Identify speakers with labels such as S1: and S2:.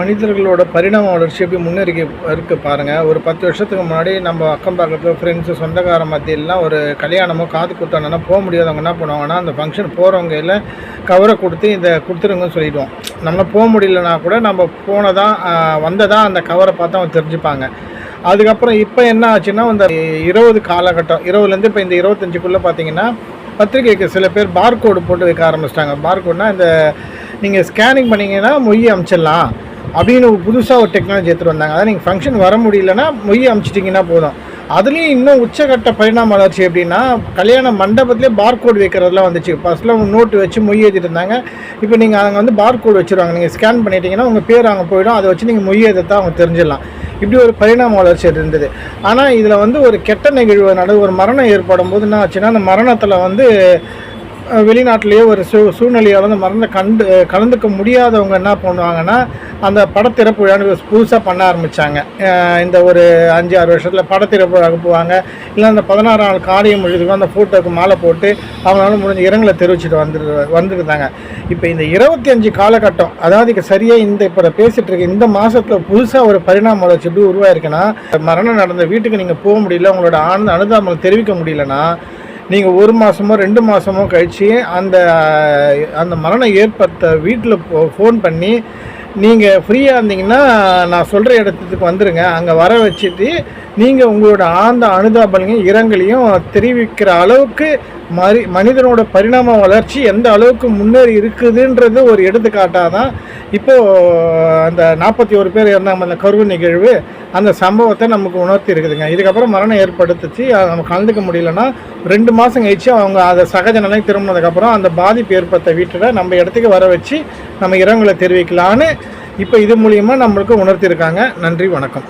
S1: மனிதர்களோட பரிணாம வளர்ச்சி எப்படி முன்னேறி இருக்குது பாருங்கள் ஒரு பத்து வருஷத்துக்கு முன்னாடி நம்ம அக்கம் பக்கத்தில் ஃப்ரெண்ட்ஸு சொந்தக்கார மத்தியெல்லாம் ஒரு கல்யாணமோ காது குத்தானா போக முடியாதவங்க என்ன பண்ணுவாங்கன்னா அந்த ஃபங்க்ஷன் போகிறவங்க இல்லை கவரை கொடுத்து இதை கொடுத்துருங்கன்னு சொல்லிடுவோம். நம்மளால் போக முடியலனா கூட நம்ம போனதாக வந்ததாக அந்த கவரை பார்த்து அவங்க தெரிஞ்சுப்பாங்க. அதுக்கப்புறம் இப்போ என்ன ஆச்சுன்னா இந்த இருபது காலகட்டம் இருபதுலேருந்து இப்போ இந்த இருபத்தஞ்சுக்குள்ளே பார்த்தீங்கன்னா பத்திரிகைக்கு சில பேர் பார்கோடு போட்டு வைக்க ஆரம்பிச்சிட்டாங்க. பார்கோடுனால் இந்த நீங்கள் ஸ்கேனிங் பண்ணிங்கன்னா மொய் அமைச்சிடலாம். அப்படின்னு புதுசாக ஒரு டெக்னாலஜி எடுத்துகிட்டு வந்தாங்க. அதாவது நீங்கள் ஃபங்க்ஷன் வர முடியலன்னா மொய் அமிச்சிட்டிங்கன்னா போதும். அதுலேயும் இன்னும் உச்சகட்ட பரிணாம வளர்ச்சி எப்படின்னா கல்யாண மண்டபத்திலே பார்கோடு வைக்கிறதுலாம் வந்துச்சு. ஃபஸ்ட்லாம் நோட்டு வச்சு மொய் எழுதிட்டு இருந்தாங்க. இப்போ நீங்கள் அங்கே வந்து பார் கோட் வச்சுருவாங்க. நீங்கள் ஸ்கேன் பண்ணிட்டீங்கன்னா உங்கள் பேர் அங்கே போயிடும். அதை வச்சு நீங்கள் மொய் எழுதத்தான் அவங்க தெரிஞ்சிடலாம். இப்படி ஒரு பரிணாம வளர்ச்சி இருந்தது. ஆனால் இதில் வந்து ஒரு கெட்ட நிகழ்வு நடு ஒரு மரணம் ஏற்படும் போது என்ன ஆச்சுன்னா அந்த மரணத்தில் வந்து வெளிநாட்டிலேயே ஒரு சூ சூழ்நிலையால் வந்து மரணம் கண்டு கலந்துக்க முடியாதவங்க என்ன பண்ணுவாங்கன்னா அந்த படத்திறப்பு விழான்னு புதுசாக பண்ண ஆரம்பித்தாங்க இந்த ஒரு அஞ்சு ஆறு வருஷத்தில் படத்திறப்பு அனுப்புவாங்க போவாங்க. இல்லை அந்த பதினாறு நாள் காரியம் எழுதுக்கும் அந்த ஃபோட்டோக்கு மாலை போட்டு அவங்களால முடிஞ்ச இரங்கலை தெரிவிச்சுட்டு வந்துரு வந்துருந்தாங்க. இப்போ இந்த இருபத்தி அஞ்சு காலகட்டம் அதாவது இங்கே சரியாக இந்த இப்போ பேசிகிட்டு இருக்க இந்த மாதத்தில் புதுசாக ஒரு பரிணாம வளர்ச்சி எப்படி உருவாயிருக்குன்னா மரணம் நடந்த வீட்டுக்கு நீங்கள் போக முடியல உங்களோட ஆனந்த அனுதாபங்களை தெரிவிக்க முடியலன்னா நீங்கள் ஒரு மாதமோ ரெண்டு மாதமோ கழித்து அந்த அந்த மரணம் ஏற்பட்ட வீட்டில் ஃபோன் பண்ணி நீங்கள் ஃப்ரீயாக இருந்தீங்கன்னா நான் சொல்கிற இடத்துக்கு வந்துடுங்க அங்கே வர வச்சுட்டு நீங்கள் உங்களோட ஆழ்ந்த அனுதாபங்களையும் இரங்கலையும் தெரிவிக்கிற அளவுக்கு மரி மனிதனோட பரிணாம வளர்ச்சி எந்த அளவுக்கு முன்னேறி இருக்குதுன்றது ஒரு எடுத்துக்காட்டாக தான் இப்போது அந்த நாற்பத்தி ஒரு பேர் இருந்தாங்க அந்த கருவு நிகழ்வு. அந்த சம்பவத்தை நமக்கு உணர்த்தி இருக்குதுங்க. இதுக்கப்புறம் மரணம் ஏற்படுத்துச்சு. அதை நம்ம கலந்துக்க முடியலன்னா ரெண்டு மாதம் கழிச்சு அவங்க அதை சகஜ நிலை திரும்பினதுக்கப்புறம் அந்த பாதிப்பு ஏற்பட்ட வீட்டில் நம்ம இடத்துக்கு வர வச்சு நம்ம இரங்கலை தெரிவிக்கலான்னு இப்போ இது மூலியமாக நம்மளுக்கு உணர்த்தியிருக்காங்க நன்றி வணக்கம்.